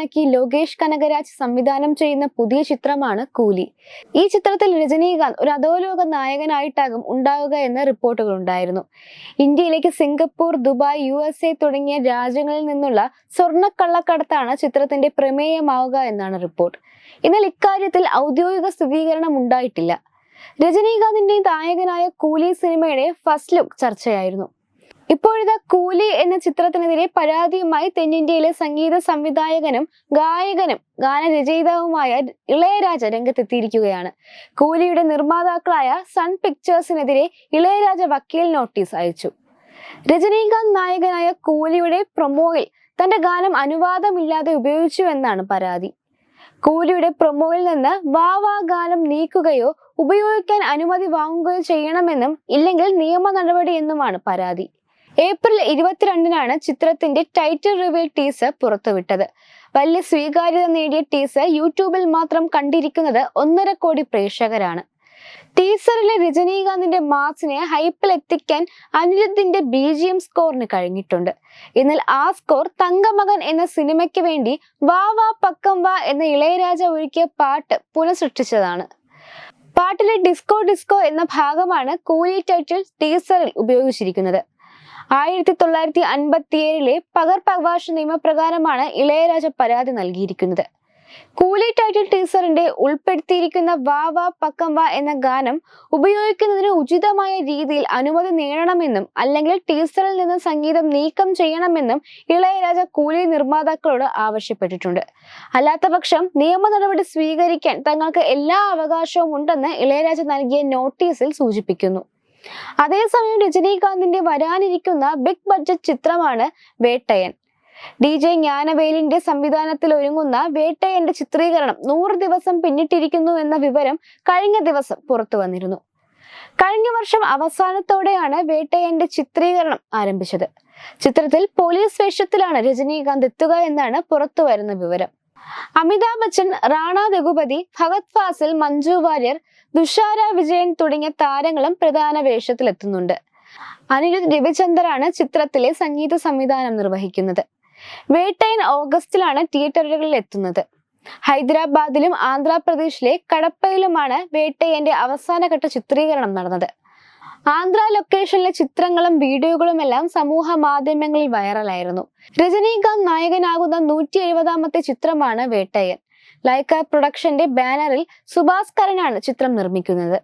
നായകനാക്കി ലോകേഷ് കനകരാജ് സംവിധാനം ചെയ്യുന്ന പുതിയ ചിത്രമാണ് കൂലി. ഈ ചിത്രത്തിൽ രജനീകാന്ത് ഒരു അധോലോക നായകനായിട്ടാകും ഉണ്ടാവുക എന്ന റിപ്പോർട്ടുകൾ ഉണ്ടായിരുന്നു. ഇന്ത്യയിലേക്ക് Singapore Dubai U S A തുടങ്ങിയ രാജ്യങ്ങളിൽ നിന്നുള്ള സ്വർണക്കള്ളക്കടത്താണ് ചിത്രത്തിന്റെ പ്രമേയമാവുക എന്നാണ് റിപ്പോർട്ട്. എന്നാൽ ഇക്കാര്യത്തിൽ ഔദ്യോഗിക സ്ഥിരീകരണം ഉണ്ടായിട്ടില്ല. രജനീകാന്തിന്റെ നായകനായ കൂലി സിനിമയുടെ ഫസ്റ്റ് ലുക്ക് ചർച്ചയായിരുന്നു. ഇപ്പോഴത്തെ കൂലി എന്ന ചിത്രത്തിനെതിരെ പരാതിയുമായി തെന്നിന്ത്യയിലെ സംഗീത സംവിധായകനും ഗായകനും ഗാനരചയിതാവുമായ ഇളയരാജ രംഗത്തെത്തിയിരിക്കുകയാണ്. കൂലിയുടെ നിർമ്മാതാക്കളായ സൺ പിക്ചേഴ്സിനെതിരെ ഇളയരാജ വക്കീൽ നോട്ടീസ് അയച്ചു. രജനീകാന്ത് നായകനായ കൂലിയുടെ പ്രൊമോയിൽ തന്റെ ഗാനം അനുവാദമില്ലാതെ ഉപയോഗിച്ചു എന്നാണ് പരാതി. കൂലിയുടെ പ്രൊമോയിൽ നിന്ന് വാവാ ഗാനം നീക്കുകയോ ഉപയോഗിക്കാൻ അനുമതി വാങ്ങുകയോ ചെയ്യണമെന്നും ഇല്ലെങ്കിൽ നിയമ നടപടി എന്നുമാണ് പരാതി. ഏപ്രിൽ ഇരുപത്തിരണ്ടിനാണ് ചിത്രത്തിന്റെ ടൈറ്റിൽ റിവീൽ ടീസർ പുറത്തുവിട്ടത്. വലിയ സ്വീകാര്യത നേടിയ ടീസർ യൂട്യൂബിൽ മാത്രം കണ്ടിരിക്കുന്നത് ഒന്നര കോടി പ്രേക്ഷകരാണ്. ടീസറിലെ രജനീകാന്തിന്റെ മാസിനെ ഹൈപ്പിൽ എത്തിക്കാൻ അനിരുദ്ധിന്റെ ബി ജി എം സ്കോറിന് കഴിഞ്ഞിട്ടുണ്ട്. എന്നാൽ ആ സ്കോർ തങ്കമകൻ എന്ന സിനിമയ്ക്ക് വേണ്ടി വാ വാ പക്കം വാ എന്ന ഇളയരാജ ഒരുക്കിയ പാട്ട് പുനഃസൃഷ്ടിച്ചതാണ്. പാട്ടിലെ ഡിസ്കോ ഡിസ്കോ എന്ന ഭാഗമാണ് കൂലി ടൈറ്റിൽ ടീസറിൽ ഉപയോഗിച്ചിരിക്കുന്നത്. ആയിരത്തി തൊള്ളായിരത്തി അൻപത്തിയേഴിലെ പകർപ്പവകാശ നിയമപ്രകാരമാണ് ഇളയരാജ പരാതി നൽകിയിരിക്കുന്നത്. കൂലി ടൈറ്റിൽ ടീസറിന്റെ ഉൾപ്പെടുത്തിയിരിക്കുന്ന വാ വാ പക്കം വാ എന്ന ഗാനം ഉപയോഗിക്കുന്നതിന് ഉചിതമായ രീതിയിൽ അനുമതി നേടണമെന്നും അല്ലെങ്കിൽ ടീസറിൽ നിന്ന് സംഗീതം നീക്കം ചെയ്യണമെന്നും ഇളയരാജ കൂലി നിർമ്മാതാക്കളോട് ആവശ്യപ്പെട്ടിട്ടുണ്ട്. അല്ലാത്തപക്ഷം നിയമ നടപടി സ്വീകരിക്കാൻ തങ്ങൾക്ക് എല്ലാ അവകാശവും ഉണ്ടെന്ന് ഇളയരാജ നൽകിയ നോട്ടീസിൽ സൂചിപ്പിക്കുന്നു. അതേസമയം രജനീകാന്തിന്റെ വരാനിരിക്കുന്ന ബിഗ് ബഡ്ജറ്റ് ചിത്രമാണ് വേട്ടയൻ. ഡി ജെ ജ്ഞാനവേലിന്റെ സംവിധാനത്തിൽ ഒരുങ്ങുന്ന വേട്ടയന്റെ ചിത്രീകരണം നൂറ് ദിവസം പിന്നിട്ടിരിക്കുന്നു എന്ന വിവരം കഴിഞ്ഞ ദിവസം പുറത്തു വന്നിരുന്നു. കഴിഞ്ഞ വർഷം അവസാനത്തോടെയാണ് വേട്ടയന്റെ ചിത്രീകരണം ആരംഭിച്ചത്. ചിത്രത്തിൽ പോലീസ് വേഷത്തിലാണ് രജനീകാന്ത് എത്തുക എന്നാണ് പുറത്തു വരുന്ന വിവരം. അമിതാഭ് ബച്ചൻ റാണ രഘുപതി ഭഗത് ഫാസിൽ മഞ്ജു വാര്യർ തുഷാര വിജയൻ തുടങ്ങിയ താരങ്ങളും പ്രധാന വേഷത്തിലെത്തുന്നുണ്ട്. അനിരുദ്ധ് രവിചന്ദറാണ് ചിത്രത്തിലെ സംഗീത സംവിധാനം നിർവഹിക്കുന്നത്. വേട്ടയൻ ഓഗസ്റ്റിലാണ് തിയേറ്ററുകളിൽ എത്തുന്നത്. ഹൈദരാബാദിലും ആന്ധ്രാപ്രദേശിലെ കടപ്പയിലുമാണ് വേട്ടയന്റെ അവസാനഘട്ട ചിത്രീകരണം നടന്നത്. ആന്ധ്ര ലൊക്കേഷനിലെ ചിത്രങ്ങളും വീഡിയോകളും എല്ലാം സമൂഹ മാധ്യമങ്ങളിൽ വൈറലായിരുന്നു. രജനീകാന്ത് നായകനാകുന്ന നൂറ്റി എഴുപതാമത്തെ ചിത്രമാണ് വേട്ടയ്യൻ ലൈക്ക പ്രൊഡക്ഷന്റെ ബാനറിൽ സുഭാസ്കരനാണ് ചിത്രം നിർമ്മിക്കുന്നത്.